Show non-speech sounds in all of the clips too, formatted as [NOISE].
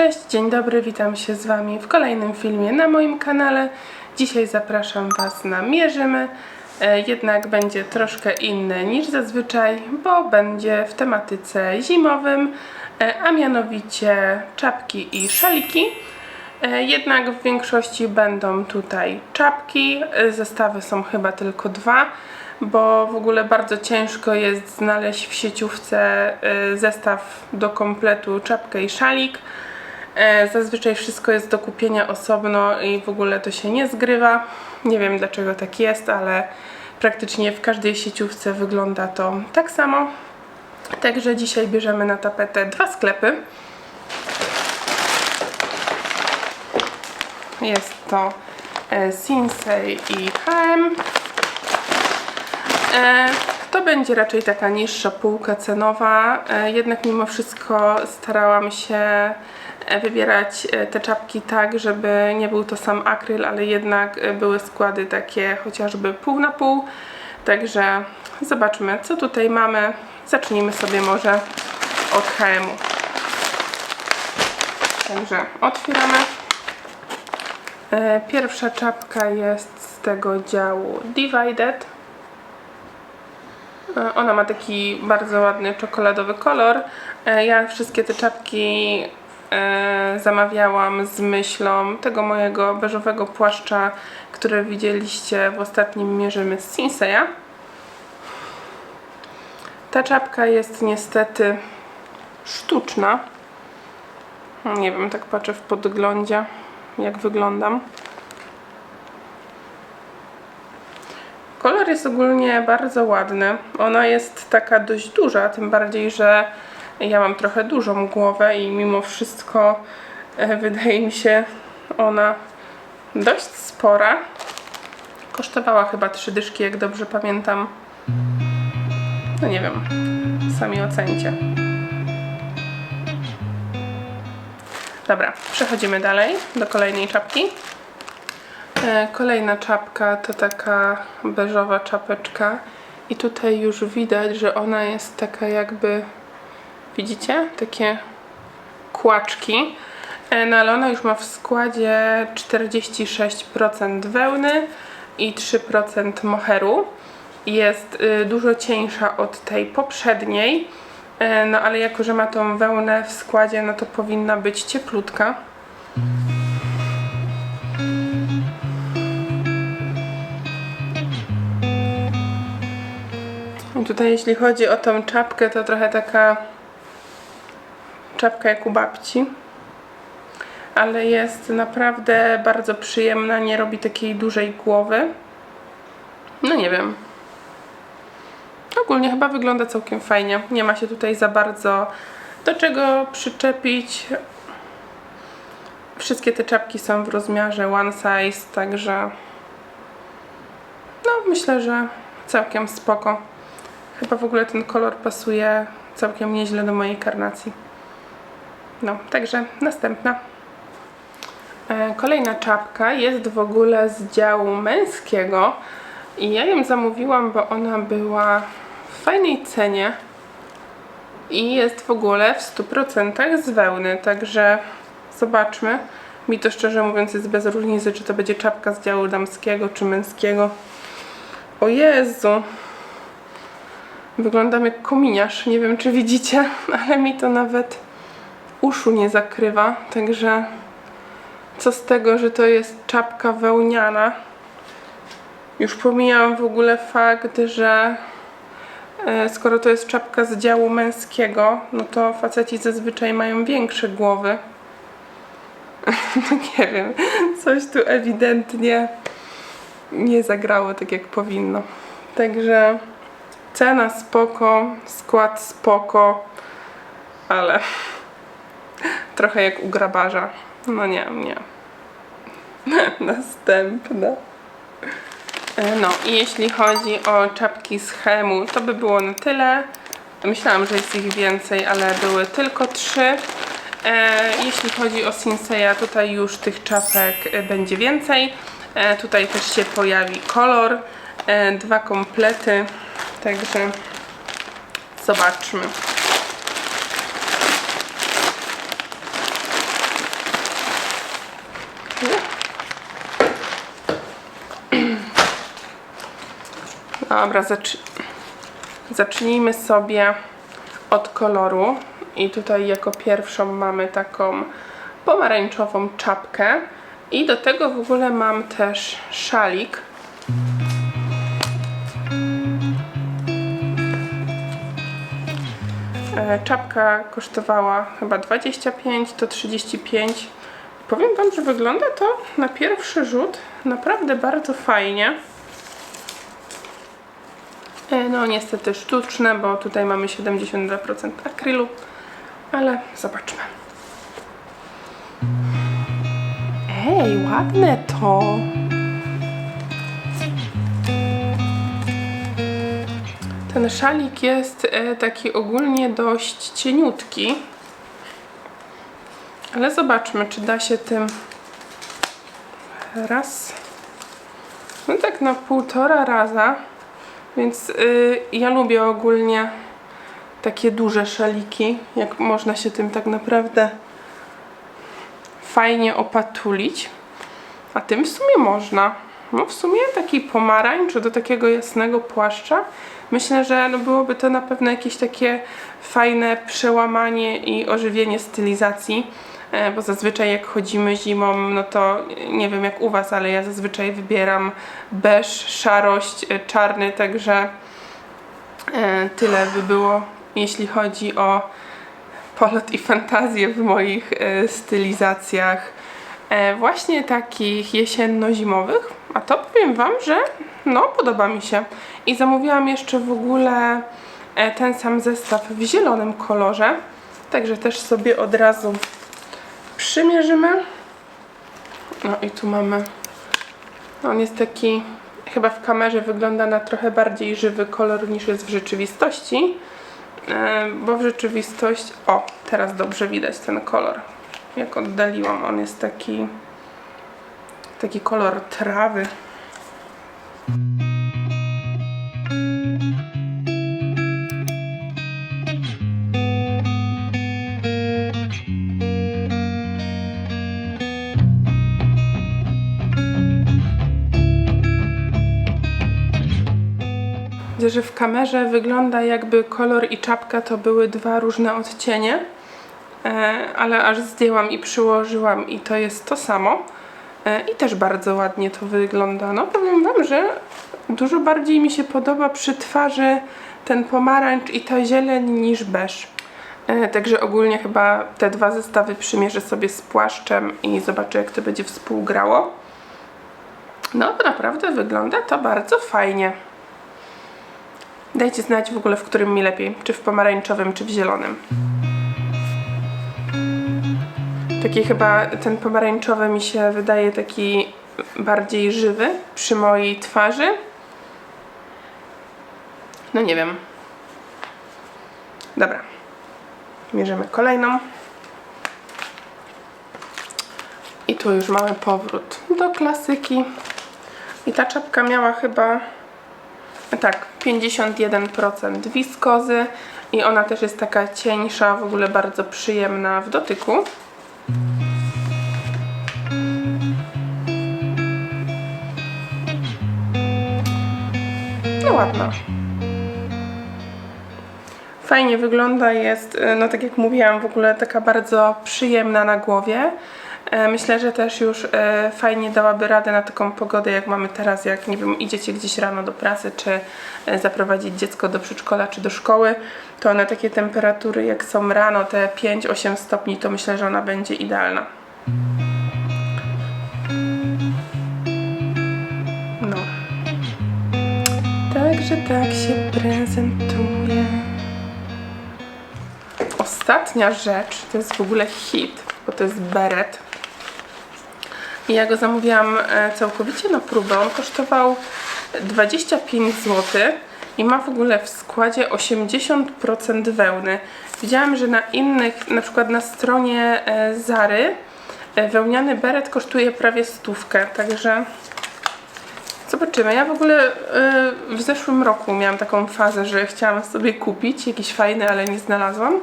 Cześć, dzień dobry, witam się z Wami w kolejnym filmie na moim kanale. Dzisiaj zapraszam Was na Mierzymy, e, jednak będzie troszkę inne niż zazwyczaj, bo będzie w tematyce zimowym, e, a mianowicie czapki i szaliki. E, Jednak w większości będą tutaj czapki, zestawy są chyba tylko dwa, bo w ogóle bardzo ciężko jest znaleźć w sieciówce zestaw do kompletu czapkę i szalik. E, Zazwyczaj wszystko jest do kupienia osobno i w ogóle to się nie zgrywa. Nie wiem dlaczego tak jest, ale praktycznie w każdej sieciówce wygląda to tak samo. Także dzisiaj bierzemy na tapetę dwa sklepy. Jest to e, Sinsei i H&M. To będzie raczej taka niższa półka cenowa, jednak mimo wszystko starałam się wybierać e, te czapki tak, żeby nie był to sam akryl, ale jednak e, były składy takie chociażby pół na pół. Także zobaczmy, co tutaj mamy. Zacznijmy sobie może od H&M-u. Także otwieramy. E, Pierwsza czapka jest z tego działu Divided. E, Ona ma taki bardzo ładny czekoladowy kolor. E, Ja wszystkie te czapki e, zamawiałam z myślą tego mojego beżowego płaszcza, który widzieliście w ostatnim mierzymy z Sinseya. Ta czapka jest niestety sztuczna. Nie wiem, tak patrzę w podglądzie, jak wyglądam. Kolor jest ogólnie bardzo ładny. Ona jest taka dość duża, tym bardziej, że ja mam trochę dużą głowę i mimo wszystko e, wydaje mi się ona dość spora. Kosztowała chyba trzy dyszki, jak dobrze pamiętam. No nie wiem, sami ocencie. Dobra, przechodzimy dalej do kolejnej czapki. E, Kolejna czapka to taka beżowa czapeczka i tutaj już widać, że ona jest taka jakby, widzicie, takie kłaczki, E, no ale ona już ma w składzie 46% wełny i 3% moheru. Jest y, dużo cieńsza od tej poprzedniej, E, no ale jako, że ma tą wełnę w składzie, no to powinna być cieplutka. I tutaj jeśli chodzi o tą czapkę, to trochę taka czapka jak u babci. Ale jest naprawdę bardzo przyjemna, nie robi takiej dużej głowy. No nie wiem. Ogólnie chyba wygląda całkiem fajnie. Nie ma się tutaj za bardzo do czego przyczepić. Wszystkie te czapki są w rozmiarze one size, także no myślę, że całkiem spoko. Chyba w ogóle ten kolor pasuje całkiem nieźle do mojej karnacji. No, także następna. E, Kolejna czapka jest w ogóle z działu męskiego i ja ją zamówiłam, bo ona była w fajnej cenie i jest w ogóle w 100% z wełny, także zobaczmy. Mi to szczerze mówiąc jest bez różnicy, czy to będzie czapka z działu damskiego, czy męskiego. O Jezu! Wyglądam jak kominiarz, nie wiem czy widzicie, [LAUGHS] ale mi to nawet uszu nie zakrywa, także co z tego, że to jest czapka wełniana. Już pomijam w ogóle fakt, że e, skoro to jest czapka z działu męskiego, no to faceci zazwyczaj mają większe głowy. [LAUGHS] No nie wiem, coś tu ewidentnie nie zagrało tak jak powinno. Także cena spoko, skład spoko, ale trochę jak u grabarza. No nie, nie. [LAUGHS] Następna. E, No i jeśli chodzi o czapki z chemu, to by było na tyle. Myślałam, że jest ich więcej, ale były tylko trzy. E, jeśli chodzi o Sinseya, tutaj już tych czapek e, będzie więcej. Tutaj też się pojawi kolor, dwa komplety, także zobaczmy. Dobra, zacz... zacznijmy sobie od koloru. I tutaj jako pierwszą mamy taką pomarańczową czapkę. I do tego w ogóle mam też szalik. E, Czapka kosztowała chyba 25, to 35. Powiem Wam, że wygląda to na pierwszy rzut naprawdę bardzo fajnie. E, No niestety sztuczne, bo tutaj mamy 72% akrylu, ale zobaczmy. Ej, ładne to! Ten szalik jest e, taki ogólnie dość cieniutki. Ale zobaczmy, czy da się tym raz. No tak na półtora raza. Więc y, ja lubię ogólnie takie duże szaliki, jak można się tym tak naprawdę fajnie opatulić. A tym w sumie można. No w sumie taki pomarańcz do takiego jasnego płaszcza. Myślę, że no byłoby to na pewno jakieś takie fajne przełamanie i ożywienie stylizacji. E, Bo zazwyczaj jak chodzimy zimą, no to nie wiem jak u Was, ale ja zazwyczaj wybieram beż, szarość, e, czarny, także e, tyle by było, jeśli chodzi o polot i fantazję w moich stylizacjach właśnie takich jesienno-zimowych. A to powiem Wam, że no podoba mi się. I zamówiłam jeszcze w ogóle ten sam zestaw w zielonym kolorze. Także też sobie od razu przymierzymy. No i tu mamy. On jest taki, chyba w kamerze wygląda na trochę bardziej żywy kolor niż jest w rzeczywistości. Bo w rzeczywistości. O, teraz dobrze widać ten kolor. Jak oddaliłam, on jest taki. Taki kolor trawy. Że w kamerze wygląda jakby kolor i czapka to były dwa różne odcienie, e, ale aż zdjęłam i przyłożyłam i to jest to samo. E, I też bardzo ładnie to wygląda. No powiem Wam, że dużo bardziej mi się podoba przy twarzy ten pomarańcz i ta zieleń niż beż. E, Także ogólnie chyba te dwa zestawy przymierzę sobie z płaszczem i zobaczę jak to będzie współgrało. No naprawdę wygląda to bardzo fajnie. Dajcie znać w ogóle, w którym mi lepiej. Czy w pomarańczowym, czy w zielonym. Taki chyba ten pomarańczowy mi się wydaje taki bardziej żywy przy mojej twarzy. No nie wiem. Dobra. Mierzymy kolejną. I tu już mamy powrót do klasyki. I ta czapka miała chyba tak, 51% wiskozy i ona też jest taka cieńsza, w ogóle bardzo przyjemna w dotyku. No ładna. Fajnie wygląda, jest, y, no tak jak mówiłam, w ogóle taka bardzo przyjemna na głowie. E, Myślę, że też już e, fajnie dałaby radę na taką pogodę, jak mamy teraz, jak nie wiem, idziecie gdzieś rano do pracy, czy e, zaprowadzić dziecko do przedszkola, czy do szkoły, to na takie temperatury, jak są rano, te 5-8 stopni, to myślę, że ona będzie idealna. No. Także tak się prezentuje. Ostatnia rzecz to jest w ogóle hit, bo to jest beret. I ja go zamówiłam e, całkowicie na próbę. On kosztował 25 zł i ma w ogóle w składzie 80% wełny. Widziałam, że na innych, na przykład na stronie e, Zary, e, wełniany beret kosztuje prawie stówkę, także zobaczymy. Ja w ogóle w zeszłym roku miałam taką fazę, że chciałam sobie kupić jakiś fajny, ale nie znalazłam.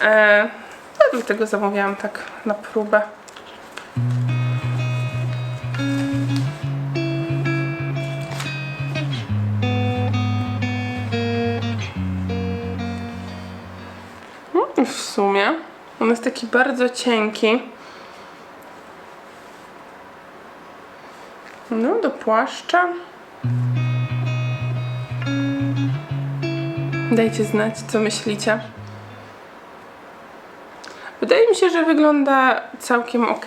E, no, dlatego zamówiłam tak na próbę. W sumie. On jest taki bardzo cienki. No, do płaszcza. Dajcie znać, co myślicie. Wydaje mi się, że wygląda całkiem ok.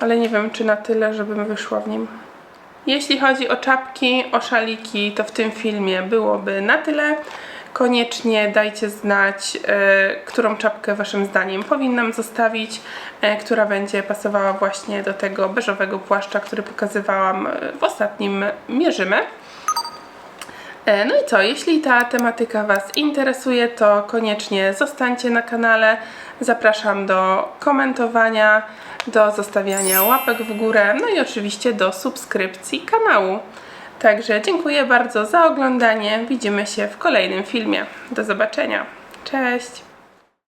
Ale nie wiem, czy na tyle, żebym wyszła w nim. Jeśli chodzi o czapki, o szaliki, to w tym filmie byłoby na tyle. Koniecznie dajcie znać, e, którą czapkę Waszym zdaniem powinnam zostawić, e, która będzie pasowała właśnie do tego beżowego płaszcza, który pokazywałam e, w ostatnim Mierzymy. No i co, jeśli ta tematyka Was interesuje, to koniecznie zostańcie na kanale. Zapraszam do komentowania, do zostawiania łapek w górę, no i oczywiście do subskrypcji kanału. Także dziękuję bardzo za oglądanie. Widzimy się w kolejnym filmie. Do zobaczenia. Cześć!